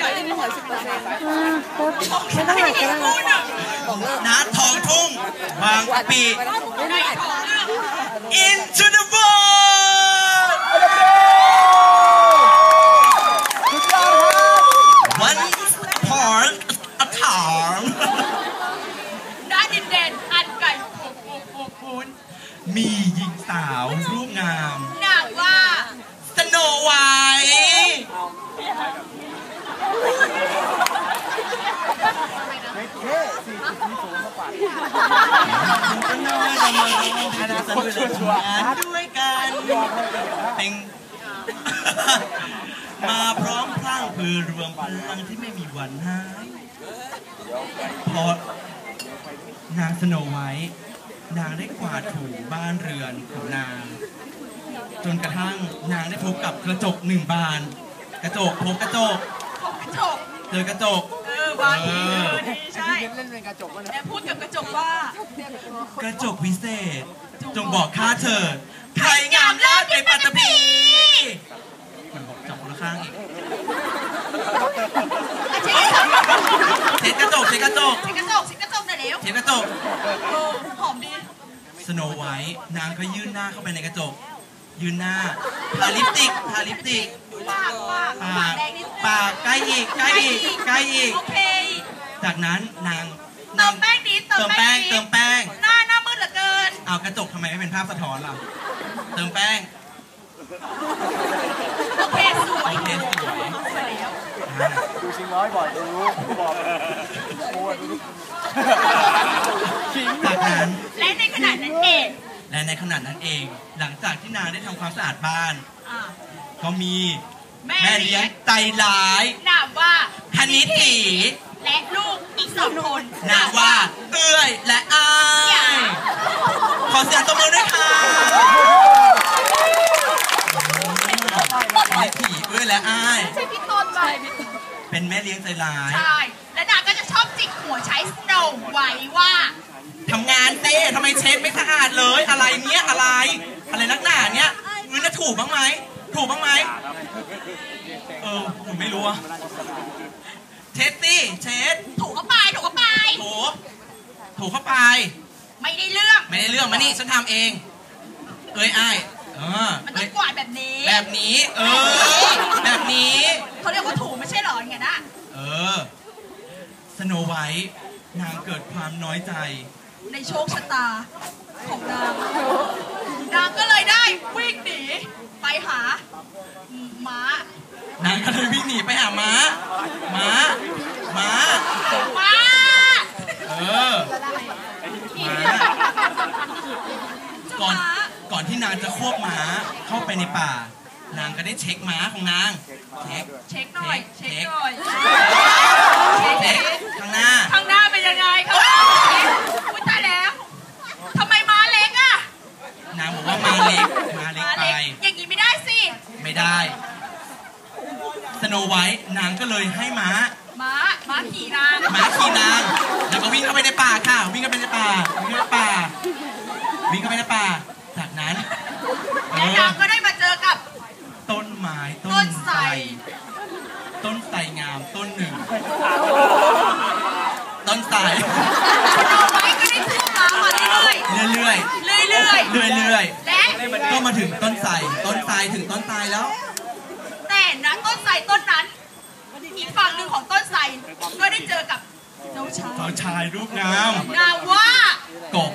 ไม่ต้องหักก็ได้นะณทองทุ่งบางกะปิ into the world วันพอร์อัฐานณดินแดนอันไกลโพ้นโพ้นโพ้นมีหญิงสาวรูปงาม นามว่า สโนไวท์ อยเรามาลงทุนสนุกและทำงานด้วยกันเป็นมาพร้อมพลังเพื่อรวมพลังที่ไม่มีวันหายเพราะนางสโนไวท์นางได้กวาดถูบ้านเรือนของนาง จนกระทั่งนางได้พบกับกระจกหนึ่งบาน กระจกพบกระจกกระจกเจอกระจก เออบางทีเออดี ใช่เล่นเป็นกระจกวะเนี่ยและพูดกับกระจกว่า กระจกวิเศษ จงบอกข้าเถิดใครงามเลิศในปัตตภีมันบอกจับคนละข้างอีกเช็ดกระจกเช็ดกระจกสิกระจกสิกระจกหน่อยเร็วเช็ดกระจกเออหอมดีสโนไวท์นางก็ยื่นหน้าเข้าไปในกระจก ยื่นหน้าทาลิปสติกทาลิปสติกปากปากปาปากกแดงนิดนึงปากใกล้อีกใกล้อีกใกล้อีกโอเค จากนั้นนางเติมแป้งนิดเติมแป้งนิดเติมแป้ง หน้าหน้ามืดเหลือเกิน เอากระจกทำไมไม่เป็นภาพสะท้อนล่ะ เติมแป้ง โอเคสวยโอเคสวยสวยแล้วอ่าดูชิงร้อยบ่อยดูรู้บอกโอ้ยดูดิชิงจากนั้นและในขณะนั้นเองและในขณะนั้นเอง หลังจากที่นางได้ทำความสะอาดบ้านอะก็มีแม่แม่เลี้เลี้ยยงงใจร้ายนามว่าธนิตี และลูกอีกสองคนนามว่าเอื้อยและอ้ายขอเสียงตบมือด้วยค่ะธนิตีเอื้อยและอ้ายใช่พี่ต้นไหมเป็นแม่เลี้ยงใจร้ายใช่และนาก็จะชอบจิกหัวใช้สโนว์ไว้ว่าทำงานเต้ทำไมเช็ดไม่สะอาดเลย อะไรเนี้ยอะไร อะไรนักหนาเนี้ยมันจะถูกบ้างไหมถูกบ้างไหมเออผมไม่รู้อะ เช็ดสิเช็ดถูกเข้าไปถูกเข้าไป ถูถูเข้าไป ไม่ได้เรื่อง ไม่ได้เรื่องมานี่ฉันทำเอง เอ้ยอ้ายเออมันต้เอ้อยงกวาดแบบนี้แบบนี้ เออ แบบนี้ เขาเรียกว่าถูไม่ใช่เหรออย่างเงี้ยนะเออ สโนไวท์นางเกิดความน้อยใจ ในโชคชะตาของนางนางก็เลยได้วิ่งหนีไปหาม้า นางก็เลยวิ่งหนีไปหาม้า ม้า ม้า ม้า เออ ม้า ก่อน ก่อ นที่นางจะควบม้าเข้าไปในป่า นางก็ได้เช็คม้าของนาง เช็ค เช็คหน่อย เช็เช็คคหน่อย เช็คข้างหน้า ข้างหน้าเป็นยังไงครับอุ้ยตายแล้วทำไมม้าเล็กอะ นางบอกว่าม้าเล็ก ม้าเล็กไป อย่างนี้ไม่ได้สิ ไม่ได้ สโนไวท์นางก็เลยให้ม้า ม้า ม้าขี่นาง ม้าขี่นาง แล้วก็วิ่งเข้าไปในป่าค่ะ วิ่งเข้าไปในป่า วิ่งเข้าไปในป่า วิ่งเข้าไปในป่า จากนั้นเอ และ อนางก็ได้มาเจอกับ ต้น ไม้ต้ต้นนไทไทรรต้นไทรงามต้นหนึ่ง ต้นไทรเอาไว้ก็ได้พูดมามาเรื่อยเรื่อยๆเรื่อยๆเรื่อยๆและๆก็มาถึงต้นไทรต้นไทรถึงต้นไทรแล้ว แต่นะต้นไทรต้นนั้นอีกฝั่งหนึ่งของต้นไทรก็ได้เจอกับเจ้าชายสาวชายรูปงามนามว่ากบ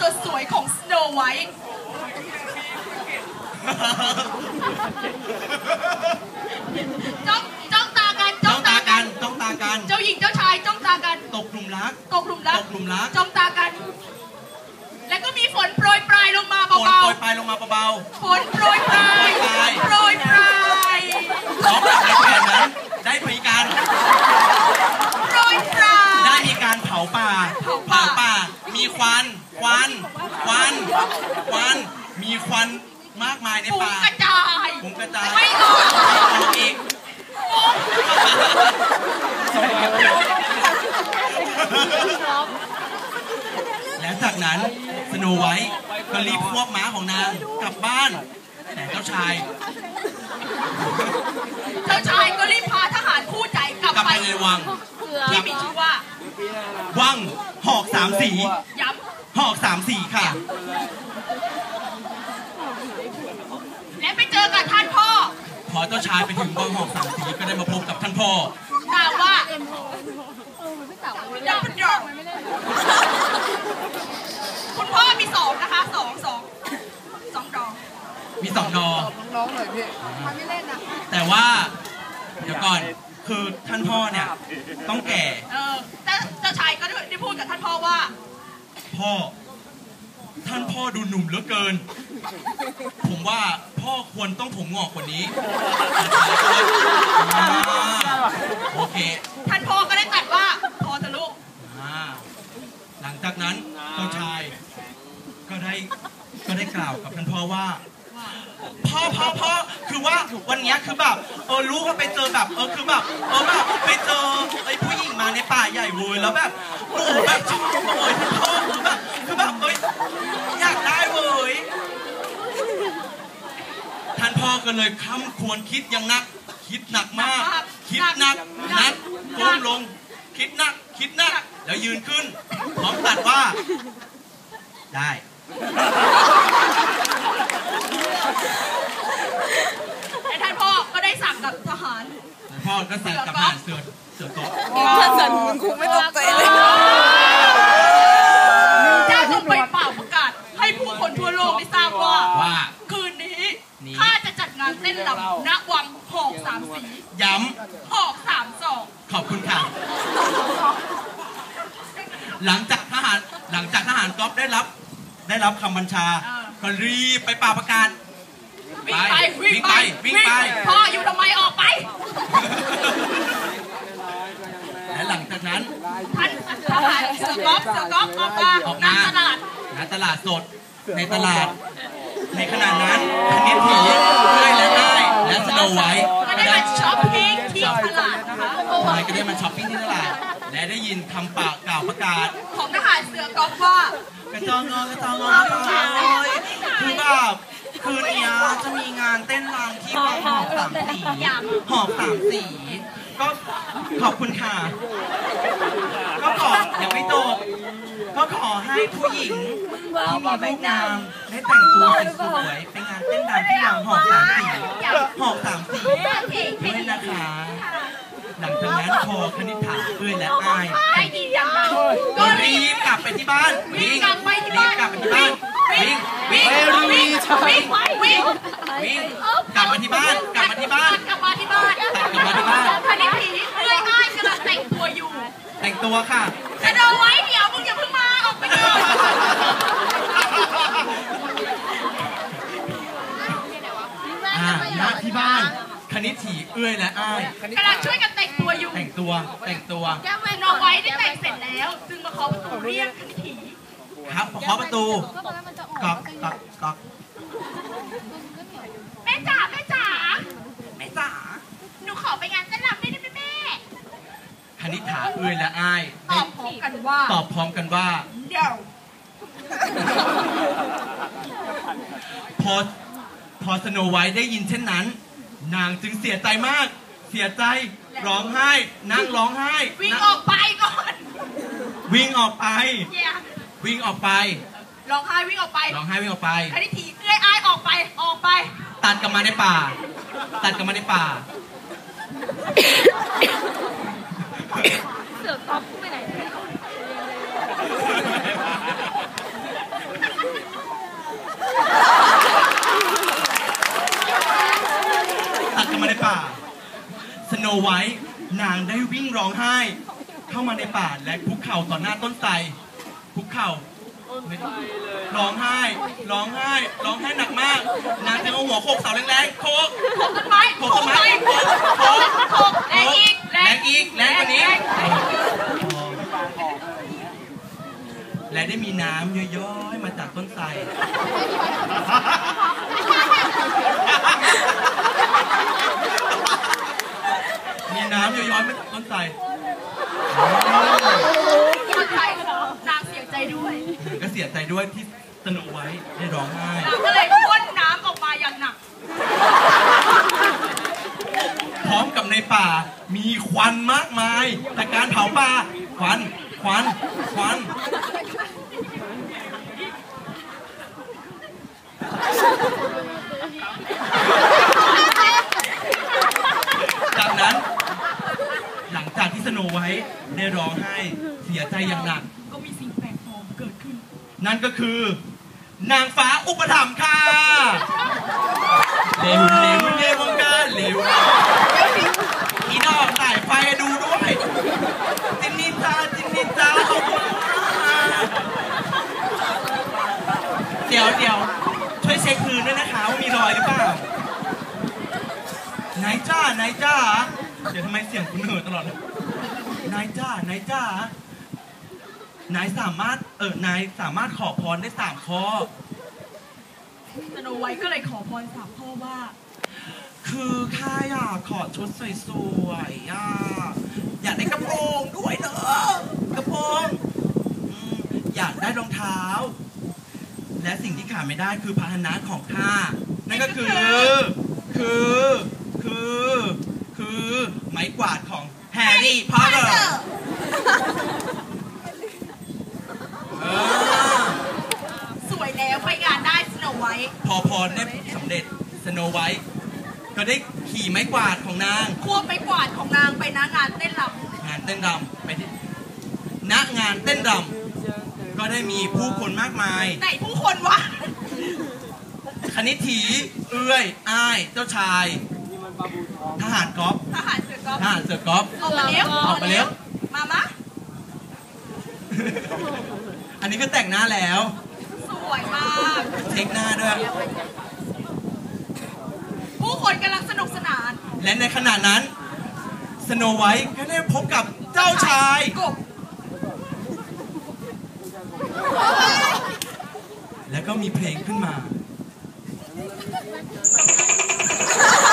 สดสวยของสโนไวท์จ้องจ้องตากันจ้จ้อองงตาตากักันนจ้องตากัน เจ้าหญิงเจ้าชายจ้องตากัน ตกหลุมรัก ตกหลุมรัก ตกหลุมรัก จ้องตากัน แล้วก็มีฝนโปรยปลายลงมาโปรยเบาโปรยปลายลงมาเบาๆ ฝนโปรยปลายโปรยปลายโปรยปลายๆพร้อมกับในแผนนั้นได้มีการโปรยปลายได้มีการ ควัน ควัน ควัน ควัน มีควันมากมายในฟุ้งป่ากระจายผมกระจาย ไม่ออกไม่ออกอีกและจากนั้นสโนไวท์ก็รีบควบม้าของนางกลับบ้าน แต่เจ้าชาย เจ้าชายก็รีบพาทหารคู่ใจกลับกลับไปไปในวังที่มีชื่อว่า วังหอกสามสีย้ หอกสามสีค่ะำและไปเจอกับท่านพ่อ พอเจ้าชายไปถึงวังหอกสามสีก็ได้มาพบกับท่านพ่อนามว่าดับเบิลดอกคุณพ่อมีสองนะคะสองสองสองดอก มีสองดอน้องๆหน่อยพี่แต่ว่า เดี๋ยวก่อนคือท่านพ่อเนี่ย ต้องแก่ เออแต่เจ้าชายก็ได้พูดกับท่านพ่อว่า พ่อ ท่านพ่อดูหนุ่มเหลือเกิน ผมว่าพ่อควรต้องผมงอกกว่านี้อ่าโอเค ท่านพ่อก็ได้ตรัดว่าพอเถอะลูกอ่าหลังจากนั้นเจ้าชาย ก็ได้ก็ได้กล่าวกับท่านพ่อว่าพ่อพ่อพ่อคือว่าวันเนี้ยคือแบบเออลูกก็ไปเจอแบบเออคือแบบเออแบบไปเจอไอ้ผู้หญิงมาในป่าใหญ่เว้ยแล้วแบบหนูแบบชอบเว้ยท่านพ่อคือแบบคือแบบเอ้ยอยากได้เว้ย ท่านพ่อก็เลยค้ำควรคิดอย่างหนัก คิดหนักมาก คิดหนักหนักก้มลง คิดหนัก คิดหนัก แล้วยืนขึ้น พร้อมตัดว่า ได้ และท่านพ่อก็ได้สั่งกับทหารแล้วพ่อก็สั่งกับทหารเสือเสือโต๊ะถ้าสันมึงคงไม่ตกใจเลย เจ้าต้องไปเป่าประกาศ ให้ผู้คนทั่วโลกได้ทราบว่า ว่า คืนนี้ นี้ ข้าจะจัดงานเต้นรำณวังหอกสามสี ย้ หอกสามศอกำขอบคุณค่ะ หลังจากทหารหลังจากทหารก๊อฟได้รับ ได้รับคำบัญชา ก็รีบไปป่าประกาศวิ่งไปวิ่งไปวิ่งไปพ่ออยู่ทำไมออกไปและหลังจากนั้นท่านทหารเสือกอฟเสือกอฟออกมาออกหน้ามาตลาดณตลาดสดในตลาด ในขณะนั้นคณิตถีเลื่อยและได้ายและสโนไวท์ก็ได้มาช้อปปิ้งที่ตลาดนะคะทายก็ได้มาช้อปปิ้งที่ตลาด และได้ยินคำปากกล่าวประกาศ ของทหารเสือกอฟว่ากระจองงอกระจองงอกระจองงอยคือแบบคืนนี้จะมีงานเต้นรำที่วังหอบสามสีหอบสามสีก็ขอบคุณค่ะ ก็ขอยังไม่จบก็ขอให้ผู้หญิงที่มีรูปงามได้แต่งตัวสวยๆไปงานเต้นรำที่วังหอบสามสีหอบสามสีด้วยนะคะ หลังจากนั้นพอคณิษฐาเอ้ยและอ้ายได้ยินอย่างนั้นก็รีบกลับไปที่บ้านวิ่งกลับไปที่รีบ้าบนกลับไปที่บ้านวิ่งวิ่งวิ่งวิ่งวิ่งวิ่งกลับมาที่บ้านกลับมาที่บ้านกลับมาที่บ้านกลับมาที่บ้านคณิตถีเอ้ยอ้ายกำลังแต่งตัวอยู่ แต่งตัวค่ะจะเดินไว้เดี๋ยวมึงอย่าเพิ่งมาออกไปก่อนอ่าณที่บ้าน คณิตถีเอื้อยและอ้ายกำลังช่วยกันแต่งตัวอยู่ แต่งตัวแต่งตัวน้องไว้ได้แต่งเสร็จแล้วจึงมาเคาะประตูเรียกคณิตถีครับเคาะประตูก๊อกก๊อกก๊อกแม่จ๋าแม่จ๋าแม่จ๋าหนูขอไปงานเต้นรำได้ไหมแม่คณิษฐาเอื้อยและอ้ายตอบพร้อมกันว่าตอบพร้อมกันว่าเดี๋ยวพอพอสโนไวท์ได้ยินเช่นนั้น นางจึงเสียใจมาก เสียใจร้องไห้นั่งร้องไห้วิ่งนั่ออกไปก่อนวิ่งออกไปเย่ยวิ่งออกไปร้องไห้วิ่งออกไปร้องไห้วิ่งออกไปคณิตถีเอื้อยอ้ายออกไปออกไป ตัดกลับมาในป่า ตัดกลับมาในป่า เสือกอฟไปไหนตัดกลับมาใน ป่า สโนไวท์นางได้วิ่งร้องไห้ เข้ามาในป่าและคุกเข่าต่อหน้าต้นไทรคุกเข่าไม่ร้องไห้ ร้องไห้ ร้องไห้หนักมาก นางจึงเอาหัวโขกเสาแรงๆ โขกโขกต้นไม้โขกต้นไม้โขกโขกโขกแรงอีก แรงอีก แรงกว่านี้แรงแและได้มีน้ำย้อยๆ มาจากต้นไทร น้ำย้อยๆมาจากต้นไทรคนไทยนางเสียใจด้วย ก็เสียใจด้วยที่สโนไว้ได้ร้องไห้นางก็เลยพ่นน้ำออกมาอย่างหนัก พร้อมกับในป่ามีควันมากมายแต่การเผาป่าควัน ควัน ควันจากนั้น หลังจากที่ สโนไว้ได้ร้องไห้เสียใจอย่างหนัก ก็มีสิ่งแปลกปลอมเกิดขึ้น นั่นก็คือ นางฟ้าอุปถัมภ์ค่ะเร็วเร็วเร็ววงการเร็วอีดอกสายไฟดูด้วยจินนินจาจินนินจาเอาหัวเดี๋ยวเดี๋ยวช่วยเช็คคืนด้วยนะคะว่ามีรอยหรือเปล่าไหนายจ้าไหนายจ้าเดี๋ยวทำไมเสียงคุณเหนื่อยตลอดเลย นายจ้านายจ้านายสามารถเออนายสามารถขอพรได้สามข้อสโนไวท์ก็เลยขอพรสามพ่อว่า คือข้าอยากขอชุดสวยๆอะอยากได้กระโปรงด้วยเนอะกระโปรงอืมอยากได้รองเท้า และสิ่งที่ขาดไม่ได้คือพาหนะของข้านั่นก็คือ คือ คือ คือ ไม้กวาดของ แฮร์รี่พอตเตอร์เออสวยแล้วไปงานได้สโนไวท์พอพรได้สำเร็จสโนไวท์ก็ได้ขี่ไม้กวาดของนาง ควบไปกวาดของนางไปนะงานเต้นรงานเต้นรำไปที่ณงานเต้นรำก็ได้มีผู้คนมากมายำไหนผู้คนวะคณิตถี เอื้อย อ้าย เจ้าชาย ทหารกอล์ฟทหารเสือก อล์ฟทหารเสือกอล์ฟออกมาเร็วออกมาเร็วมามะอันนี้ก็แต่งหน้าแล้ว สวยมากเช็คหน้าด้วย ผู้คนกำลังสนุกสนาน และในขณะนั้น สโนไวท์ก็ได้พบกับเจ้าชายกบแล้วก็มีเพลงขึ้นมาเ